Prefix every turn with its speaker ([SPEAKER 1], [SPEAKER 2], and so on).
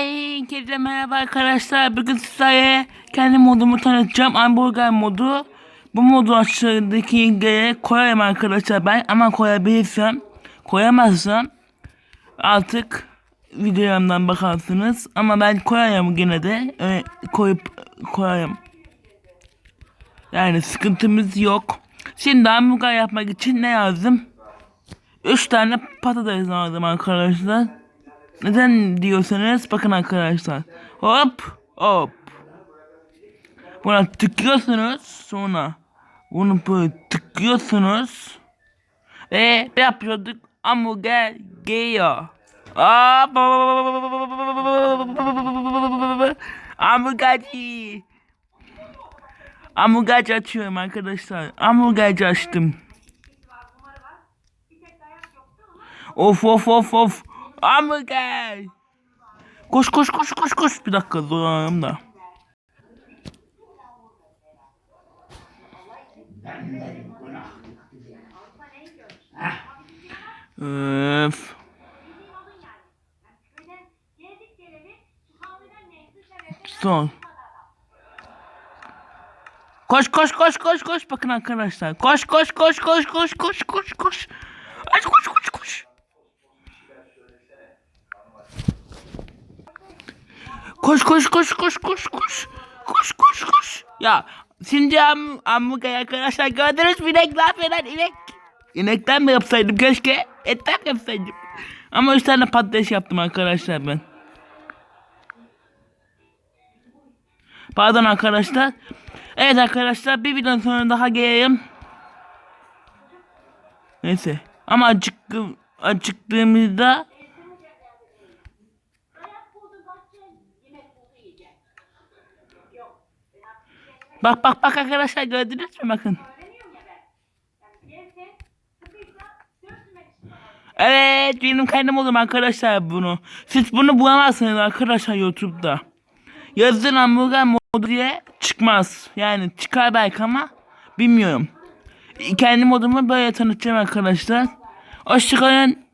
[SPEAKER 1] Herkese merhaba arkadaşlar. Bugün sizlere kendi modumu tanıtacağım. Hamburger modu. Bu modu aşağıdaki yere koyarım arkadaşlar ben. Ama koyabilirsem, koyamazsam artık videomdan bakarsınız. Ama ben koyarım yine de. Öyle koyup koyarım. Yani sıkıntımız yok. Şimdi hamburger yapmak için ne lazım? 3 tane patates lazım arkadaşlar. Neden diyorsanız bakın arkadaşlar. Hop hop. Buna tıklıyorsunuz sonra bunu böyle tıklıyorsunuz ve ne yapıyorduk? Hamburger geliyor. Hamburgerci. Hamburgerci açıyorum arkadaşlar. Hamburgerci açtım. Of of of of. Hamburger. Koş koş koş koş koş. Bir dakika duralım da. Öf. Son. Koş koş koş koş koş bakın arkadaşlar. Koş koş koş koş koş koş koş koş. Ay koş koş koş. Koş koş koş koş koş koş. Koş koş koş. Ya şimdi ham, hamburger arkadaşlar gördünüz mü inekler falan inek. İnekten mi yapsaydım keşke. Etten yapsaydım. Ama üç tane patates yaptım arkadaşlar ben. Pardon arkadaşlar. Evet arkadaşlar bir videonun sonra daha geleyim. Neyse. Ama acıktım, acıktığımızda Bak bak bak arkadaşlar gördünüz mü bakın. Evet benim kendim oldum arkadaşlar bunu. Siz bunu bulamazsınız arkadaşlar YouTube'da. Yazın hamburger modu diye çıkmaz. Yani çıkar belki ama bilmiyorum. Kendi modumu böyle tanıtacağım arkadaşlar. Hoşçakalın.